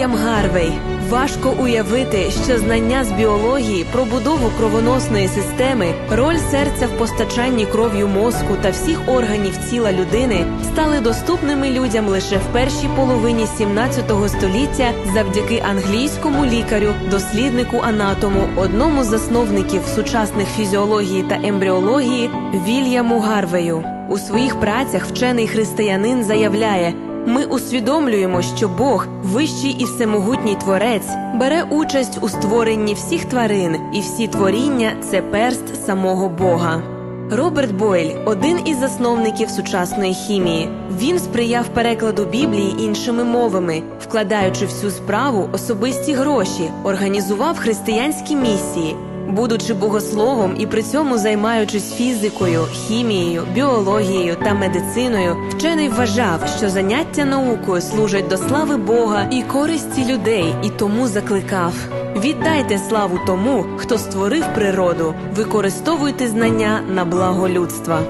Вільям Гарвей. Важко уявити, що знання з біології про будову кровоносної системи, роль серця в постачанні кров'ю мозку та всіх органів тіла людини стали доступними людям лише в першій половині 17 століття завдяки англійському лікарю, досліднику анатому, одному з засновників сучасних фізіології та ембріології Вільяму Гарвею. У своїх працях вчений християнин заявляє. Ми усвідомлюємо, що Бог, вищий і всемогутній творець, бере участь у створенні всіх тварин, і всі творіння це перст самого Бога. Роберт Бойль один із засновників сучасної хімії. Він сприяв перекладу Біблії іншими мовами, вкладаючи в цю справу особисті гроші, організував християнські місії. Будучи богословом і при цьому займаючись фізикою, хімією, біологією та медициною, вчений вважав, що заняття наукою служать до слави Бога і користі людей, і тому закликав: віддайте славу тому, хто створив природу, використовуйте знання на благо людства.